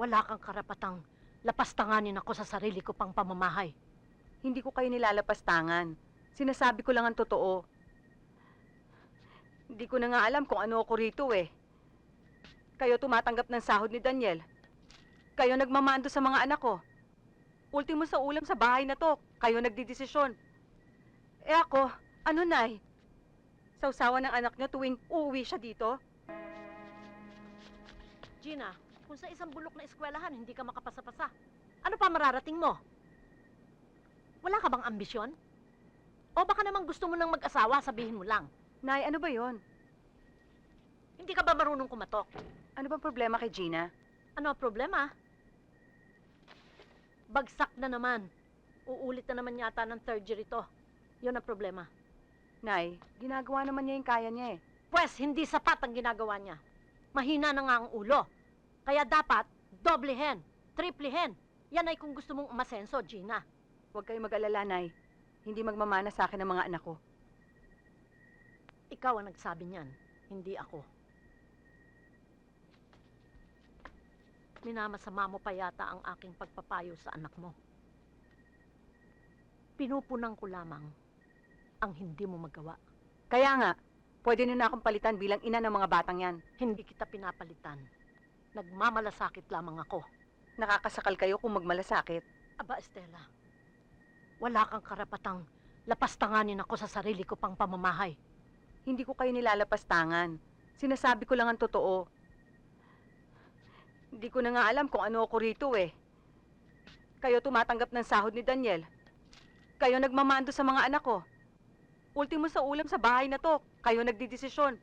Wala kang karapatang lapastanganin ako sa sarili ko pang pamamahay. Hindi ko kayo nilalapastangan. Sinasabi ko lang ang totoo. Hindi ko na nga alam kung ano ako rito eh. Kayo tumatanggap ng sahod ni Daniel. Kayo nagmamando sa mga anak ko. Ultimo sa ulam sa bahay na to, kayo nagdidesisyon. Eh ako, ano nay? Sausawa ng anak niyo tuwing uuwi siya dito? Gina, kung sa isang bulok na eskwelahan hindi ka makapasa-pasa, ano pa mararating mo? Wala ka bang ambisyon? O baka naman gusto mo nang mag-asawa, sabihin mo lang. Nay, ano ba yon? Hindi ka ba marunong kumatok? Ano bang problema kay Gina? Ano ang problema? Bagsak na naman. Uulit na naman yata ng third year ito. Yun ang problema. Nay, ginagawa naman niya yung kaya niya eh. Pwes, hindi sapat ang ginagawa niya. Mahina na nga ang ulo. Kaya dapat, doblehin, triplihin. Yan ay kung gusto mong umasenso, Gina. Huwag kayo mag-alala, Nay. Hindi magmamana sa akin ng mga anak ko. Ikaw ang nagsabi niyan, hindi ako. Minamasama mo pa yata ang aking pagpapayo sa anak mo. Pinupunan ko lamang ang hindi mo magawa. Kaya nga, pwede niyo na akong palitan bilang ina ng mga batang yan. Hindi kita pinapalitan. Nagmamalasakit lamang ako. Nakakasakal kayo kung magmalasakit. Aba, Estela, wala kang karapatang lapastanganin ako sa sarili ko pang pamamahay. Hindi ko kayo nilalapastangan. Sinasabi ko lang ang totoo. Hindi ko na nga alam kung ano ako rito eh. Kayo tumatanggap ng sahod ni Daniel. Kayo nagmamando sa mga anak ko. Ultimo sa ulam sa bahay na to, kayo nagdidesisyon.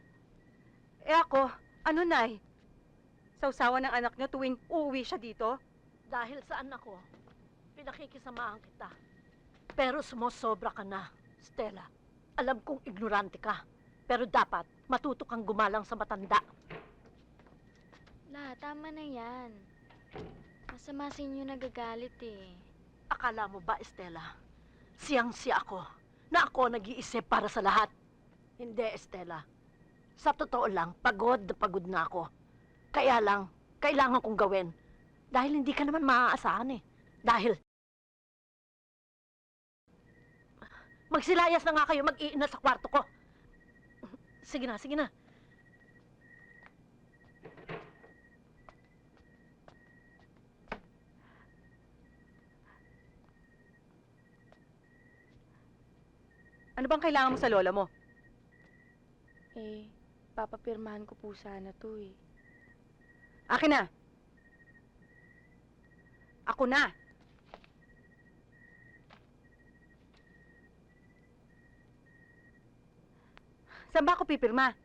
Eh ako, ano nay? Sausawa ng anak niya tuwing uuwi siya dito? Dahil sa anak ko, pinakikisamahan kita. Pero sumosobra ka na, Stella. Alam kong ignorante ka. Pero dapat, matuto kang gumalang sa matanda. La, tama na yan. Masama sa inyo nagagalit eh. Akala mo ba, Estela? Siyang-siya ako na ako nag-iisip para sa lahat. Hindi, Estela. Sa totoo lang, pagod na pagod na ako. Kaya lang, kailangan kong gawin. Dahil hindi ka naman maaasahan eh. Dahil... Magsilayas na nga kayo, mag-iina sa kwarto ko. Sige na, sige na. Ano bang kailangan mo sa lola mo? Eh, papapirmahan ko po sana to eh. Akin na! Ako na! Saan ba ako pipirma?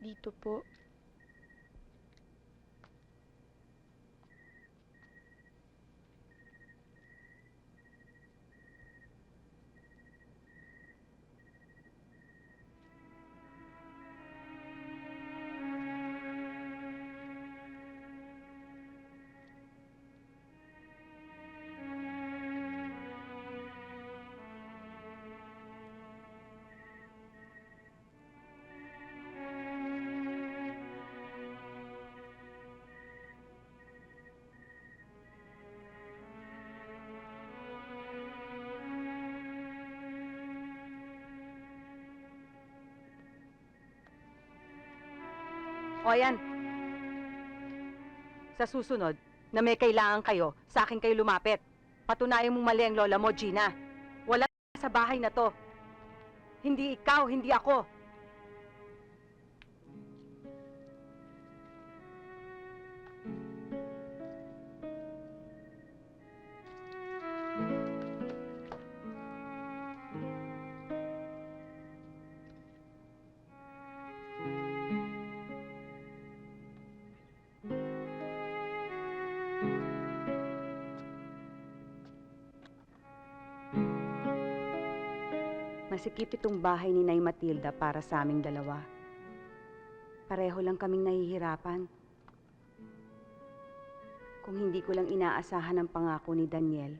Dito po. O ayan. Sa susunod, na may kailangan kayo, sa akin kayo lumapit. Patunayan mong mali ang lola mo, Gina. Wala sa bahay na to. Hindi ikaw, hindi ako. Masikip itong bahay ni Nay Matilda para sa aming dalawa. Pareho lang kaming nahihirapan. Kung hindi ko lang inaasahan ang pangako ni Daniel,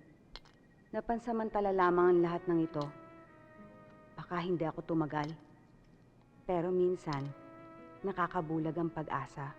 na pansamantala lamang ang lahat ng ito, baka hindi ako tumagal. Pero minsan, nakakabulag ang pag-asa.